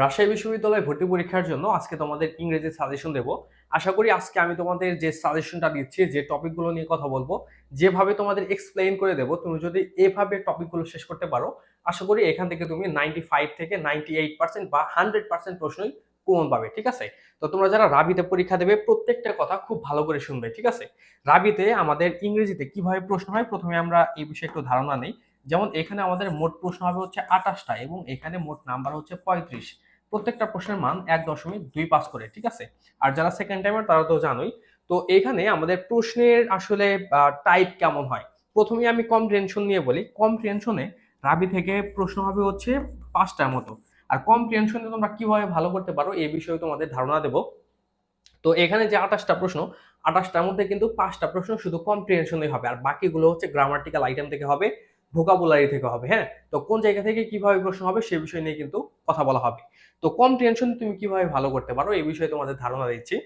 রাজশাহী বিশ্ববিদ্যালয়ে ভর্তি পরীক্ষার জন্য আজকে তোমাদের ইংরেজি সাজেশন দেবো। আশা করি আজকে আমি তোমাদের যে সাজেশনটা দিচ্ছি, যে টপিকগুলো নিয়ে কথা বলব, যেভাবে তোমাদের এক্সপ্লেইন করে দেবো, তুমি যদি এভাবে টপিকগুলো শেষ করতে পারো, আশা করি এখান থেকে তুমি নাইনটি ফাইভ থেকে নাইনটি এইট পার্সেন্ট বা হান্ড্রেড পার্সেন্ট প্রশ্নই কমন পাবে, ঠিক আছে? তো তোমরা যারা রাবিতে পরীক্ষা দেবে, প্রত্যেকটা কথা খুব ভালো করে শুনবে, ঠিক আছে? রাবিতে আমাদের ইংরেজিতে কীভাবে প্রশ্ন হয়, প্রথমে আমরা এই বিষয়ে একটু ধারণা নেই। যেমন এখানে আমাদের মোট প্রশ্ন হবে হচ্ছে আঠাশটা এবং এখানে মোট নাম্বার হচ্ছে পঁয়ত্রিশ। প্রত্যেকটা প্রশ্নের মান এক দশমিক দুই পাস করে, ঠিক আছে? আর যারা সেকেন্ড টাইমার তারা তো জানোই। তো এখানে আমাদের প্রশ্নের আসলে টাইপ কেমন হয়? প্রথমে আমি কম কম্প্রিহেনশন নিয়ে বলি। কম্প্রিহেনশনে রাবি থেকে প্রশ্ন হবে হচ্ছে পাঁচটার মতো। আর কম কম্প্রিহেনশনে তোমরা কীভাবে ভালো করতে পারো এই বিষয়ে তোমাদের ধারণা দেব। তো এখানে যে আঠাশটা প্রশ্ন, আঠাশটার মধ্যে কিন্তু পাঁচটা প্রশ্ন শুধু কম কম্প্রিহেনশনই হবে। আর বাকিগুলো হচ্ছে গ্রামাটিক্যাল আইটেম থেকে হবে ভোকাবুলারি থেকে হবে হ্যাঁ? তো কোন জায়গা থেকে কীভাবে প্রশ্ন হবে সে বিষয় নিয়ে কিন্তু কথা বলা হবে। তো কম টেনশন তুমি কীভাবে ভালো করতে পারো এই বিষয়ে তোমাদের ধারণা দিচ্ছি।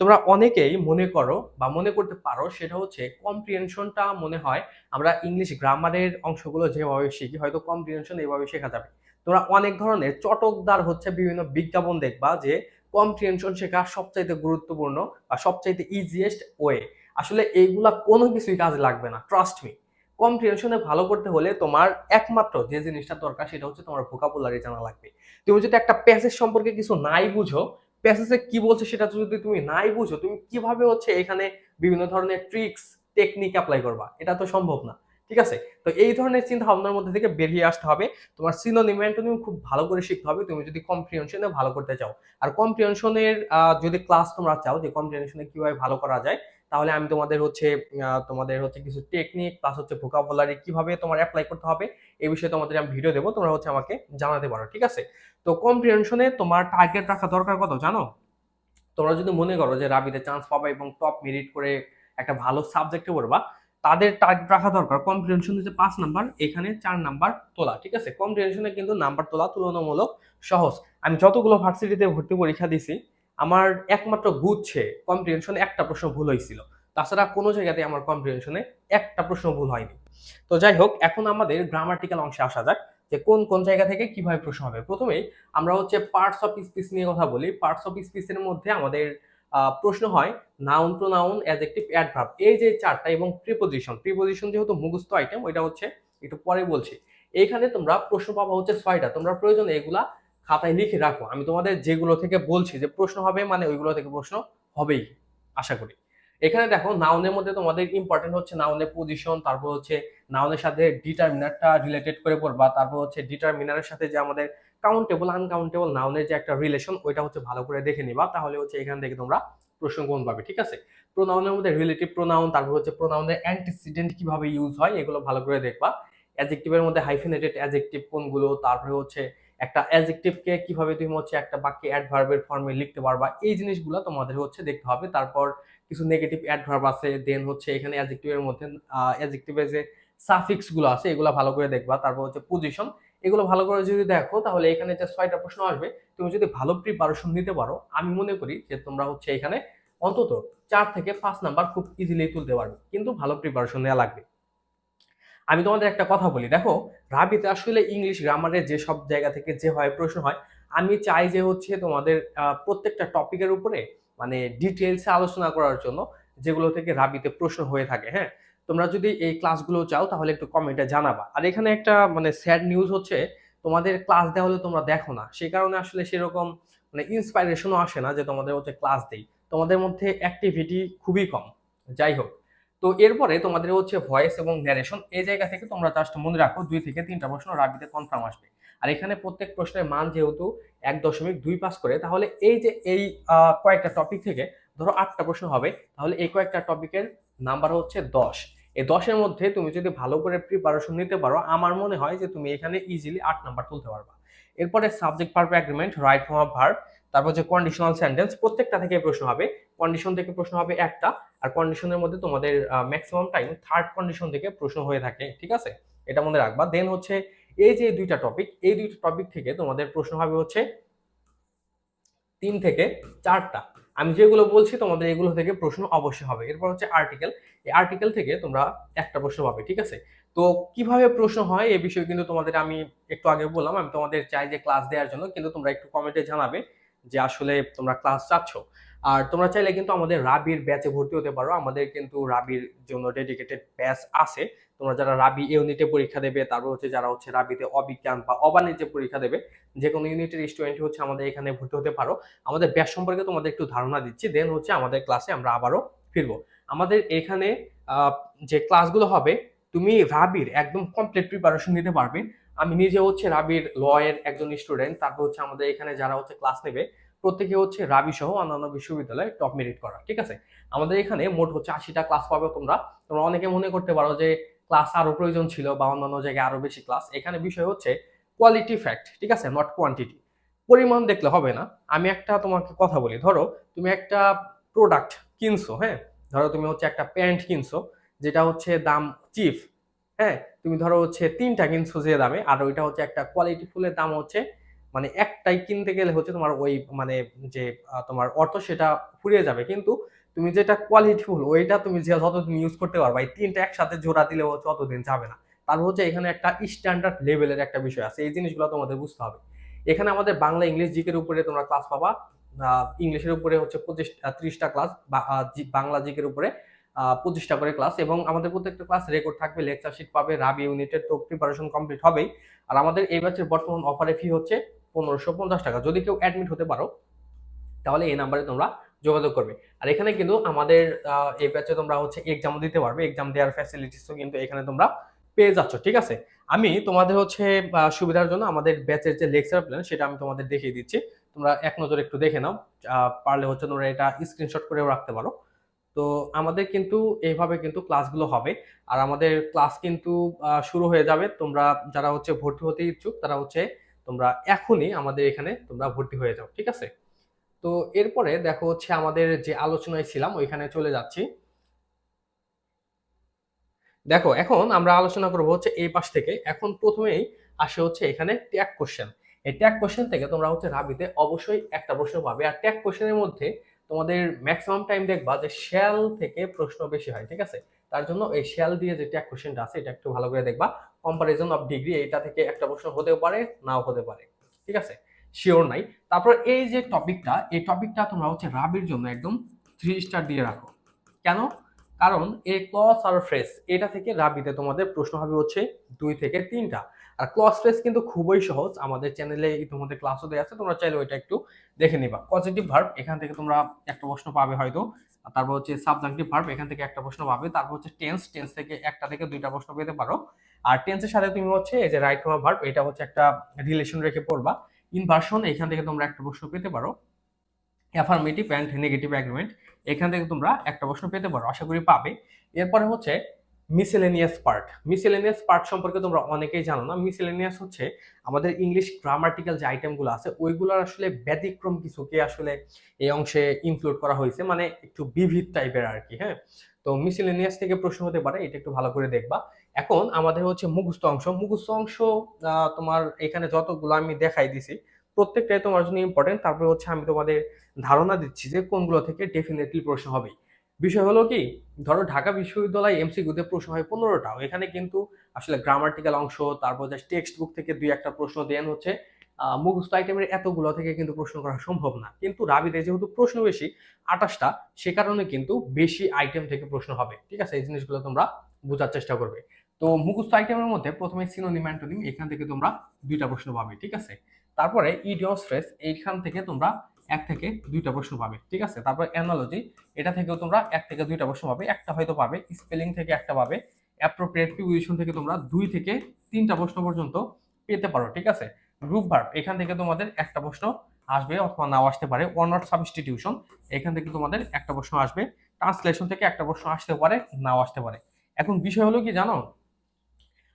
তোমরা অনেকেই মনে করো বা মনে করতে পারো সেটা হচ্ছে কম কম্প্রিহেনশনটা মনে হয় আমরা ইংলিশ গ্রামারের অংশগুলো যেভাবে শিখি হয়তো কম কম্প্রিহেনশন এইভাবে শেখা যাবে। তোমরা অনেক ধরনের চটকদার হচ্ছে বিভিন্ন বিজ্ঞাপন দেখবা যে কম্প্রিহেনশন শেখা সবচাইতে গুরুত্বপূর্ণ বা সবচাইতে ইজিয়েস্ট ওয়ে আসলে এইগুলা কোনো কিছুই কাজে লাগবে না ট্রাস্ট মি কম্প্রিহেনশনে ভালো করতে হলে তোমার একমাত্র যে জিনিসটা দরকার সেটা হচ্ছে তোমার ভোকাবুলারি জানা লাগবে। তুমি যদি একটা প্যাসেজ সম্পর্কে কিছু নাই বুঝো প্যাসেজে কি বলছে সেটা যদি তুমি নাই বুঝো, তুমি কীভাবে হচ্ছে এখানে বিভিন্ন ধরনের ট্রিক্স টেকনিক অ্যাপ্লাই করবা? এটা তো সম্ভব না, ঠিক আছে? তো এই ধরনের চিন্তা ভাবনার মধ্যে থেকে বেরিয়ে আসতে হবে। তোমার সিনোনিম অ্যান্টোনিম খুব ভালো করে শিখতে হবে। তুমি যদি কম্প্রিহেনশনে ভালো করতে চাও, আর কম্প্রিহেনশনের যদি ক্লাস তোমরা চাও যে কম্প্রিহেনশনে কীভাবে ভালো করা যায় তাহলে আমি তোমাদের হচ্ছে তোমাদের হচ্ছে কিছু টেকনিক প্লাস হচ্ছে ভোকাবুলারি কীভাবে তোমার অ্যাপ্লাই করতে হবে, এই বিষয়ে তোমাদের আমি ভিডিও দেবো, তোমরা হচ্ছে আমাকে জানাতে পারো, ঠিক আছে? তো কম্প্রিহেনশনে তোমার টার্গেট রাখা দরকার কত জানো? তোমরা যদি মনে করো যে রাবিতে চান্স পাবা এবং টপ মেরিট করে একটা ভালো সাবজেক্টে পড়বা, তাদের টার্গেট রাখা দরকার কম্প্রিহেনশন হচ্ছে পাঁচ নাম্বার, এখানে চার নাম্বার তোলা, ঠিক আছে? কম্প্রিহেনশনে কিন্তু নাম্বার তোলা তুলনামূলক সহজ। আমি যতগুলো ভার্সিটিতে ভর্তি পরীক্ষা দিছি, আমার একমাত্র গুচ্ছে কম্প্রিহেনশনে একটা প্রশ্ন ভুল হয়েছিল। তাছাড়া কোনো জায়গাতে আমার কম্প্রিহেনশনে একটা প্রশ্ন ভুল হয়নি। তো যাই হোক, এখন আমাদের গ্রামাটিক্যাল অংশে আসা যাক যে কোন কোন জায়গা থেকে কীভাবে প্রশ্ন হবে। প্রথমেই আমরা হচ্ছে পার্টস অফ স্পিচ নিয়ে কথা বলি। পার্টস অফ স্পিচের মধ্যে আমাদের প্রশ্ন হয় নাউন প্রোনাউন অ্যাডজেক্টিভ অ্যাডভার্ব এই যে চারটা এবং প্রিপোজিশন প্রিপোজিশন যেহেতু মুখস্থ আইটেম ওইটা হচ্ছে একটু পরে বলছি। এইখানে তোমরা প্রশ্ন পাবা হচ্ছে ছয়টা। তোমরা প্রয়োজনে এগুলা খাতায় লিখে রাখো। আমি তোমাদের যেগুলো থেকে বলছি যে প্রশ্ন হবে মানে ওইগুলো থেকে প্রশ্ন হবেই, আশা করি। এখানে দেখো নাউনের মধ্যে তোমাদের ইম্পর্টেন্ট হচ্ছে নাউনের পজিশন তারপর হচ্ছে নাউনের সাথে ডিটারমিনারটা রিলেটেড করে পড়বা, তারপর হচ্ছে ডিটারমিনারের সাথে যে আমাদের কাউন্টেবল আনকাউন্টেবল নাউনের যে একটা রিলেশন ওইটা হচ্ছে ভালো করে দেখে নিবা, তাহলে হচ্ছে এখান থেকে তোমরা প্রশ্ন কোন পাবে, ঠিক আছে? প্রোনাউনের মধ্যে রিলেটিভ প্রোনাউন তারপর হচ্ছে প্রোনাউনের অ্যান্টিসিডেন্ট কীভাবে ইউজ হয়, এগুলো ভালো করে দেখবা। অ্যাজেক্টিভের মধ্যে হাইফিনেটেড অ্যাজেক্টিভ কোনগুলো, তারপরে হচ্ছে একটা অ্যাজেক্টিভকে কীভাবে তুমি হচ্ছে একটা বাক্যে অ্যাডভার্বের ফর্মে লিখতে পারবা, এই জিনিসগুলো তোমাদের হচ্ছে দেখতে হবে। তারপর কিছু নেগেটিভ অ্যাডভার্ব আছে দেন হচ্ছে এখানে অ্যাজেক্টিভের মধ্যে অ্যাজেক্টিভের যে সাফিক্সগুলো আছে, এগুলো ভালো করে দেখবা। তারপর হচ্ছে পজিশন এগুলো ভালো করে যদি দেখো, তাহলে এখানে যে ছয়টা প্রশ্ন আসবে, তুমি যদি ভালো প্রিপারেশন নিতে পারো, আমি মনে করি যে তোমরা হচ্ছে এখানে অন্তত চার থেকে পাঁচ নাম্বার খুব ইজিলি তুলতে পারবে। কিন্তু ভালো প্রিপারেশন নেওয়া লাগবে। আমি তোমাদের একটা কথা বলি, দেখো, রাবিতে আসলে ইংলিশ গ্রামারের যে সব জায়গা থেকে যে হয় প্রশ্ন হয়, আমি চাই যে হচ্ছে তোমাদের প্রত্যেকটা টপিকের উপরে মানে ডিটেলসে আলোচনা করার জন্য যেগুলো থেকে রাবিতে প্রশ্ন হয়ে থাকে হ্যাঁ? তোমরা যদি এই ক্লাসগুলো চাও তাহলে একটু কমেন্টে জানাবা। আর এখানে একটা মানে স্যাড নিউজ হচ্ছে, তোমাদের ক্লাস দেওয়া হলে তোমরা দেখো না। সেই কারণে আসলে সেরকম মানে ইন্সপাইরেশনও আসে না যে তোমাদের হচ্ছে ক্লাস দেই। তোমাদের মধ্যে অ্যাক্টিভিটি খুবই কম। যাই হোক, তো এরপরে তোমাদের হচ্ছে ভয়েস এবং ন্যারেশন এই জায়গা থেকে তোমরা জাস্ট মনে রাখো দুই থেকে তিনটা প্রশ্ন রাবিতে কনফার্ম আসবে। আর এখানে প্রত্যেক প্রশ্নের মান যেহেতু এক দশমিক দুই পাস করে, তাহলে এই যে এই কয়েকটা টপিক থেকে ধরো আটটা প্রশ্ন হবে, তাহলে এই কয়েকটা টপিকের নাম্বার হচ্ছে দশ। এই দশের মধ্যে তুমি যদি ভালো করে প্রিপারেশন নিতে পারো, আমার মনে হয় যে তুমি এখানে ইজিলি আট নাম্বার তুলতে পারবা। এরপরে subject verb agreement right form of verb তারপর যে কন্ডিশনাল সেন্টেন্স প্রত্যেকটা থেকে প্রশ্ন হবে। কন্ডিশন থেকে প্রশ্ন হবে একটা, আর কন্ডিশনের মধ্যে তোমাদের ম্যাক্সিমাম টাইম থার্ড কন্ডিশন থেকে প্রশ্ন হয়ে থাকে, ঠিক আছে? এটা মনে রাখবা। দেন হচ্ছে এই যে দুইটা টপিক এই দুইটা টপিক থেকে তোমাদের প্রশ্ন হবে হচ্ছে তিন থেকে চারটা। আমি যেগুলো বলছি তোমাদের এগুলো থেকে প্রশ্ন অবশ্যই হবে। এরপর হচ্ছে আর্টিকেল এই আর্টিকেল থেকে তোমরা একটা প্রশ্ন পাবে, ঠিক আছে? তো কীভাবে প্রশ্ন হয় এই বিষয়ে কিন্তু তোমাদের আমি একটু আগে বললাম, আমি তোমাদের চাই যে ক্লাস দেওয়ার জন্য, কিন্তু তোমরা একটু কমেন্টে জানাবে যে আসলে তোমরা ক্লাস চাচ্ছ। আর তোমরা চাইলে কিন্তু আমাদের রাবির ব্যাচে ভর্তি হতে পারো। আমাদের কিন্তু রাবির জন্য ডেডিকেটেড ব্যাচ আছে। তোমরা যারা রাবি ইউনিটে পরীক্ষা দেবে, তারপর হচ্ছে যারা হচ্ছে রাবিতে অবিজ্ঞান বা অবাণিজ্যে পরীক্ষা দেবে, যে কোনো ইউনিটের স্টুডেন্ট হচ্ছে আমাদের এখানে ভর্তি হতে পারো। আমাদের ব্যাস সম্পর্কে তোমাদের একটু ধারণা দিচ্ছি দেন হচ্ছে আমাদের ক্লাসে আমরা আবারও ফিরবো। আমাদের এখানে যে ক্লাসগুলো হবে, তুমি রাবির একদম কমপ্লিট প্রিপারেশন নিতে পারবে। আমি নিজে হচ্ছে রাবির লয়ের একজন স্টুডেন্ট তারপর হচ্ছে আমাদের এখানে যারা হচ্ছে ক্লাস নেবে, প্রত্যেকে হচ্ছে রাবি সহ অন্যান্য বিশ্ববিদ্যালয়ে টপ মেরিট করা, ঠিক আছে? আমাদের এখানে মোট হচ্ছে আশিটা ক্লাস পাবে তোমরা। তোমরা অনেকে মনে করতে পারো যে ক্লাস আরও প্রয়োজন ছিল বা অন্যান্য জায়গায় আরও বেশি ক্লাস এখানে বিষয় হচ্ছে কোয়ালিটি ফ্যাক্ট ঠিক আছে? নট কোয়ান্টিটি পরিমাণ দেখলে হবে না। আমি একটা তোমাকে কথা বলি। ধরো, তুমি একটা প্রোডাক্ট কিনছো হ্যাঁ? ধরো, তুমি হচ্ছে একটা প্যান্ট কিনছো, যেটা হচ্ছে দাম চিফ হ্যাঁ? তুমি ধরো হচ্ছে তিনটা কিনছো যে দামে, আর ওইটা হচ্ছে একটা কোয়ালিটি ফুলের দাম হচ্ছে মানে একটাই কিনতে গেলে হচ্ছে তোমার ওই মানে যে তোমার অর্থ সেটা ফুরিয়ে যাবে। কিন্তু তুমি যেটা কোয়ালিটি ফুল ওইটা তুমি যে যতদিন ইউজ করতে পারবা, এই তিনটা একসাথে জোড়া দিলে হচ্ছে অতদিন যাবে না। তারপর হচ্ছে এখানে একটা স্ট্যান্ডার্ড লেভেলের একটা বিষয় আছে, এই জিনিসগুলো তোমাদের বুঝতে হবে। এখানে আমাদের বাংলা, ইংলিশ জিকের উপরে তোমরা ক্লাস পাবা ইংলিশের উপরে হচ্ছে পঁচিশ ত্রিশটা ক্লাস বাংলা জিকের উপরে পঁচিশটা করে ক্লাস এবং আমাদের প্রত্যেকটা ক্লাস রেকর্ড থাকবে লেকচার শিট পাবে রাবি ইউনিটের তো প্রিপারেশন কমপ্লিট হবেই। আর আমাদের এই ব্যাচের বর্তমান অফারে ফি হচ্ছে পনেরোশো পঞ্চাশ টাকা। যদি কেউ অ্যাডমিট হতে পারো, তাহলে এই নাম্বারে তোমরা যোগাযোগ করবে। আর এখানে কিন্তু আমাদের এই ব্যাচে তোমরা হচ্ছে এক্সাম দিতে পারবে। এক্সাম দেওয়ার ফ্যাসিলিটিসও কিন্তু এখানে তোমরা পেয়ে যাচ্ছ, ঠিক আছে? আমি তোমাদের হচ্ছে সুবিধার জন্য আমাদের ব্যাচের যে লেকচার প্ল্যান সেটা আমি তোমাদের দেখিয়ে দিচ্ছি। তোমরা এক নজর একটু দেখে নাও। পারলে হচ্ছে তোমরা এটা স্ক্রিনশট করেও রাখতে পারো। তো আমাদের কিন্তু এইভাবে কিন্তু ক্লাসগুলো হবে। আর আমাদের ক্লাস কিন্তু শুরু হয়ে যাবে। তোমরা যারা হচ্ছে ভর্তি হতে ইচ্ছুক, তারা হচ্ছে তোমরা এখনই আমাদের এখানে তোমরা ভর্তি হয়ে যাও, ঠিক আছে? তো এরপরে দেখো হচ্ছে আমাদের যে আলোচনায় ছিলাম, ওইখানে চলে যাচ্ছি। দেখো, এখন আমরা আলোচনা করব হচ্ছে এই পাশ থেকে। এখন প্রথমেই আসে হচ্ছে এখানে ট্যাগ কোশ্চেন এই ট্যাগ কোশ্চেন থেকে তোমরা হচ্ছে রাবিতে অবশ্যই একটা প্রশ্ন পাবে। আর ট্যাগ কোশ্চেনের মধ্যে তোমাদের ম্যাক্সিমাম টাইম দেখবা যে শ্যাল থেকে প্রশ্ন বেশি হয়, ঠিক আছে? তার জন্য এই শ্যাল দিয়ে যে ট্যাগ কোশ্চেনটা আছে, এটা একটু ভালো করে দেখবা। কম্পারিজন অফ ডিগ্রি এটা থেকে একটা প্রশ্ন হতেও পারে, নাও হতে পারে, ঠিক আছে? শিওর নাই। তারপর এই যে টপিকটা এই টপিকটা তোমরা হচ্ছে রাবির জন্য একদম থ্রি স্টার দিয়ে রাখো। কেন? কারণ এই ক্লস আর ফ্রেস এটা থেকে রাবিতে তোমাদের প্রশ্ন হবে হচ্ছে দুই থেকে তিনটা। আর ক্লস ফ্রেস কিন্তু খুবই সহজ, আমাদের চ্যানেলে ইতিমধ্যে ক্লাসও দেওয়া আছে, তোমরা চাইলে ওইটা একটু দেখে নিবা। পজিটিভ ভার্ব এখান থেকে তোমরা একটা প্রশ্ন পাবে হয়তো। তারপর হচ্ছে সাবজেক্টিভ ভার্ব এখান থেকে একটা প্রশ্ন পাবে। তারপর হচ্ছে টেন্স টেন্স থেকে একটা থেকে দুইটা প্রশ্ন পেতে পারো। আর টেন্সের সাথে তুমি হচ্ছে এই যে রাইট ফর্ম ভার্ব এটা হচ্ছে একটা রিলেশন রেখে পড়বা। ইনভার্সন এখান থেকে তোমরা একটা প্রশ্ন পেতে পারো। অ্যাফার্মেটিভ অ্যান্ড নেগেটিভ অ্যাগ্রিমেন্ট এখান থেকে তোমরা একটা প্রশ্ন পেতে পারো। আশা করি পাবে। এরপরে হচ্ছে মিসেলেনিয়াস পার্ট মিসেলেনিয়াস পার্ট সম্পর্কে তোমরা অনেকেই জানো না। মিসেলেনিয়াস হচ্ছে আমাদের ইংলিশ গ্রামাটিক্যাল যে আইটেমগুলো আছে, ওইগুলোর আসলে ব্যতিক্রম কিছুকে আসলে এই অংশে ইনক্লুড করা হয়েছে। মানে একটু বিভিদ টাইপের আর কি হ্যাঁ? তো মিসেলেনিয়াস থেকে প্রশ্ন হতে পারে, এটা একটু ভালো করে দেখবা। এখন আমাদের হচ্ছে মুখস্থ অংশ। মুখস্থ অংশ তোমার এখানে যতগুলো আমি দেখাই দিছি, প্রত্যেকটাই তোমার জন্য ইম্পর্টেন্ট তারপরে হচ্ছে আমি তোমাদের ধারণা দিচ্ছি যে কোনগুলো থেকে ডেফিনেটলি প্রশ্ন হবে বিষয় হলো কি, ধরো ঢাকা বিশ্ববিদ্যালয় এমসিকিউতে প্রশ্ন হয় পনেরোটাও। এখানে কিন্তু আসলে গ্রামাটিক্যাল অংশ, তারপর জাস্ট টেক্সট বুক থেকে দুই একটা প্রশ্ন দেন হচ্ছে মুখস্থ আইটেমের এতগুলো থেকে কিন্তু প্রশ্ন করা সম্ভব না। কিন্তু রাবিতে যেহেতু প্রশ্ন বেশি, আঠাশটা, সে কারণে কিন্তু বেশি আইটেম থেকে প্রশ্ন হবে। ঠিক আছে? এই জিনিসগুলো তোমরা বোঝার চেষ্টা করবে। তো মুখস্থ আইটেমের মধ্যে প্রথমে সিনোনিম অ্যান্টোনিম এখান থেকে তোমরা দুইটা প্রশ্ন পাবে, ঠিক আছে? তারপরে ইডিয়স ফ্রেস এইখান থেকে তোমরা এক থেকে দুইটা প্রশ্ন পাবে, ঠিক আছে? তারপর অ্যানালজি এটা থেকেও তোমরা এক থেকে দুইটা প্রশ্ন পাবে, একটা হয়তো পাবে স্পেলিং থেকে একটা পাবে অ্যাপ্রোপ্রিয়েট প্রিপোজিশন থেকে তোমরা দুই থেকে তিনটা প্রশ্ন পর্যন্ত পেতে পারো, ঠিক আছে? গ্রুপ ভার্ব এখান থেকে তোমাদের একটা প্রশ্ন আসবে অথবা নাও আসতে পারে ওয়ান সাবস্টিটিউশন এখান থেকে তোমাদের একটা প্রশ্ন আসবে ট্রান্সলেশন থেকে একটা প্রশ্ন আসতে পারে, নাও আসতে পারে। এখন বিষয় হলো কি জানো?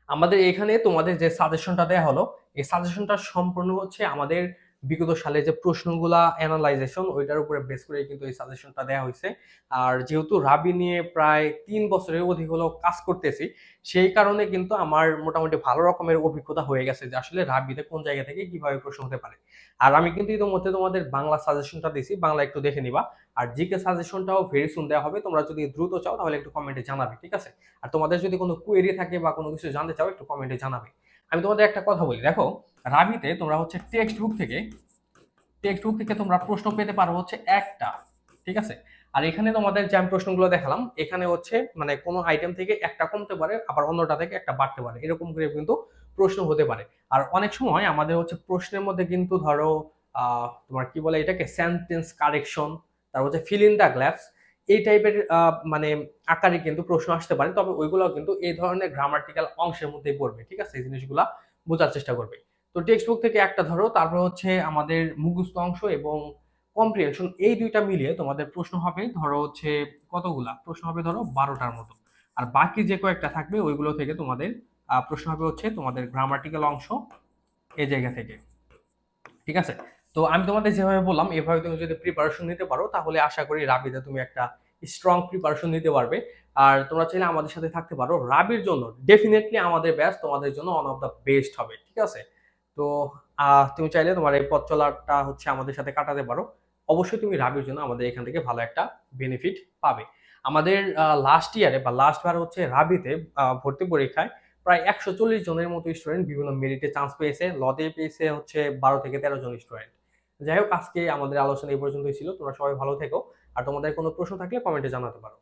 আমাদের এখানে তোমাদের যে সাজেশনটা দেওয়া হলো, এই সাজেশনটা সম্পূর্ণ হচ্ছে আমাদের বিগত সালে যে প্রশ্নগুলা অ্যানালাইজেশন ওইটার উপরে বেস করে কিন্তু এই সাজেশনটা দেওয়া হয়েছে। আর যেহেতু রাবি নিয়ে প্রায় তিন বছরের অধিক হলো কাজ করতেছি, সেই কারণে কিন্তু আমার মোটামুটি ভালো রকমের অভিজ্ঞতা হয়ে গেছে যে আসলে রাবিতে কোন জায়গা থেকে কীভাবে প্রশ্ন হতে পারে। আর আমি কিন্তু ইতিমধ্যে তোমাদের বাংলা সাজেশনটা দিছি বাংলা একটু দেখে নিবা। আর জিকে সাজেশনটাও ভেরি সুন দেওয়া হবে। তোমরা যদি দ্রুত চাও তাহলে একটু কমেন্টে জানাবে, ঠিক আছে? আর তোমাদের যদি কোনো কোয়েরি থাকে বা কোনো কিছু জানতে চাও একটু কমেন্টে জানাবে। আমি তোমাদের একটা কথা বলি, দেখো, রাবিতে তোমরা হচ্ছে টেক্সট বুক থেকে টেক্সট বুক থেকে তোমরা প্রশ্ন পেতে পারো হচ্ছে একটা, ঠিক আছে? আর এখানে তোমাদের যে আমি প্রশ্নগুলো দেখালাম, এখানে হচ্ছে মানে কোনো আইটেম থেকে একটা কমতে পারে, আবার অন্যটা থেকে একটা বাড়তে পারে। এরকম করে কিন্তু প্রশ্ন হতে পারে। আর অনেক সময় আমাদের হচ্ছে প্রশ্নের মধ্যে কিন্তু ধরো তোমার কি বলে এটাকে সেন্টেন্স কারেকশন তারপর হচ্ছে ফিল ইন দ্য গ্ল্যাপস এই টাইপের মানে আকারে কিন্তু প্রশ্ন আসতে পারে। তবে ওইগুলো কিন্তু এই ধরনের গ্রামাটিক্যাল অংশের মধ্যেই পড়বে, ঠিক আছে? এই জিনিসগুলা বোঝার চেষ্টা করবে। তো টেক্সট বুক থেকে একটা ধরো, তারপর হচ্ছে আমাদের মুখস্থ অংশ এবং কম্প্রিহেনশন এই দুইটা মিলিয়ে তোমাদের প্রশ্ন হবে ধরো হচ্ছে কতগুলা? প্রশ্ন হবে ধরো বারোটার মতো। আর বাকি যে কয়েকটা থাকবে, ওইগুলো থেকে তোমাদের প্রশ্ন হবে হচ্ছে তোমাদের গ্রামাটিক্যাল অংশ এই জায়গা থেকে। ঠিক আছে? তো আমি তোমাদের যেভাবে বললাম, এভাবে তুমি যদি প্রিপারেশন নিতে পারো, তাহলে আশা করি রাবিতে তুমি একটা স্ট্রং প্রিপারেশন নিতে পারবে। আর তোমরা চাইলে আমাদের সাথে থাকতে পারো। রাবির জন্য ডেফিনেটলি আমাদের ব্যাচ তোমাদের জন্য ওয়ান অফ দ্য বেস্ট হবে, ঠিক আছে? তো তুমি চাইলে তোমার এই পথ চলাটা হচ্ছে আমাদের সাথে কাটাতে পারো। অবশ্যই তুমি রাবির জন্য আমাদের এখান থেকে ভালো একটা বেনিফিট পাবে। আমাদের লাস্ট ইয়ারে বা লাস্ট বার হচ্ছে রাবিতে ভর্তি পরীক্ষায় প্রায় একশো চল্লিশ জনের মতো স্টুডেন্ট বিভিন্ন মেরিটে চান্স পেয়েছে। লতে পেয়েছে হচ্ছে বারো থেকে তেরো জন স্টুডেন্ট যাই হোক, আজকে আমাদের আলোচনা এই পর্যন্তই ছিল। তোমরা সবাই ভালো থেকো। আর তোমাদের কোনো প্রশ্ন থাকলে কমেন্টে জানাতে পারো।